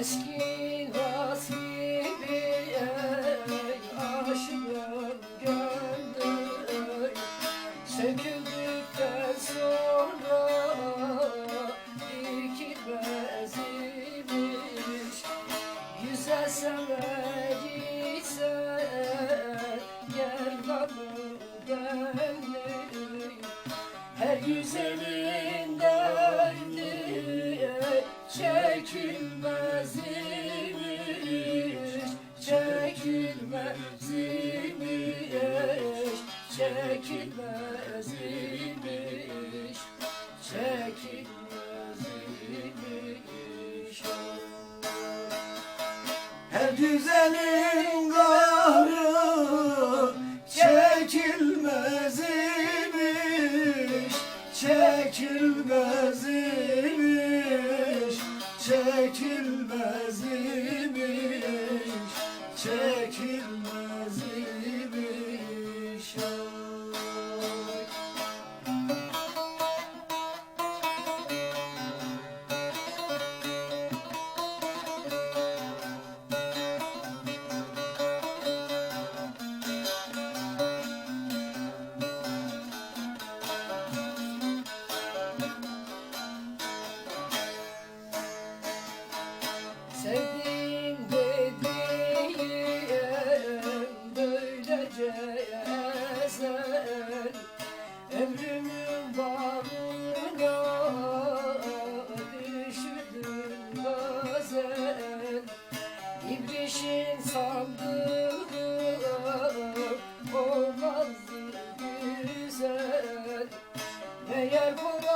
Es Çekilmez imiş Çekilmez imiş Her güzelin kahrı çekilmez imiş, çekilmez imiş, çekilmez imiş, çekilmez imiş. Ay. Meğer Polat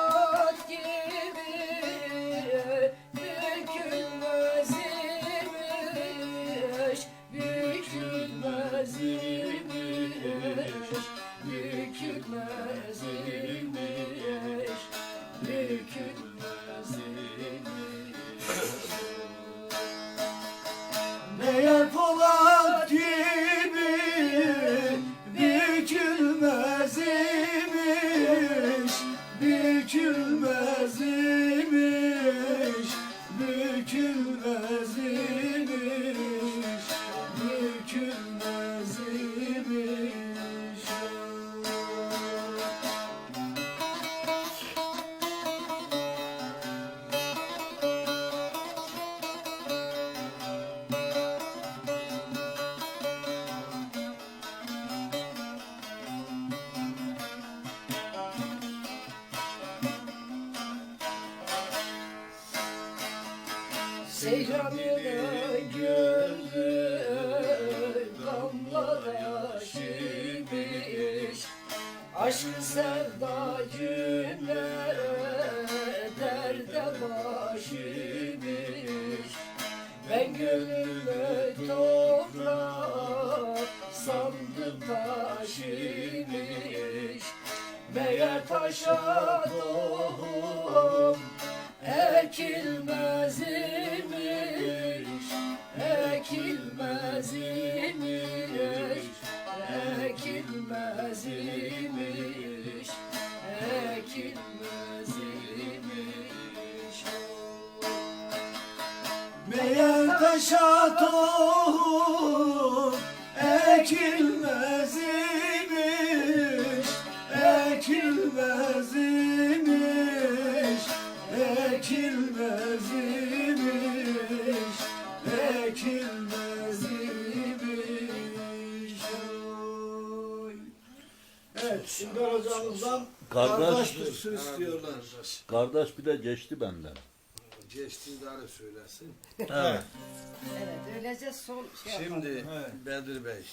Seyranını gördüm damlara şimiş Aşkı sevda cümle derde başımış Ben gönlümü toprak sandım taşımış Meğer taşa tohum ekilmez Meğer taşa tohum ekilmez imiş, ekilmez imiş, ekilmez imiş, ekilmez imiş. Evet, şimdi hocamızdan Kardeş- kardeş. Kardeş bir de geçti benden. Geçtiğinde ara söylesin. Evet. Evet öylece son şey yapalım. Şimdi Evet. Bedir Bey,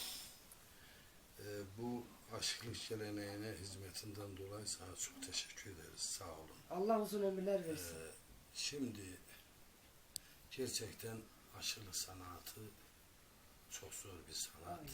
e, bu aşıklık geleneğine hizmetinden dolayı sana çok teşekkür ederiz. Sağ olun. Allah uzun ömürler versin. Şimdi gerçekten aşılı sanatı çok zor bir sanat.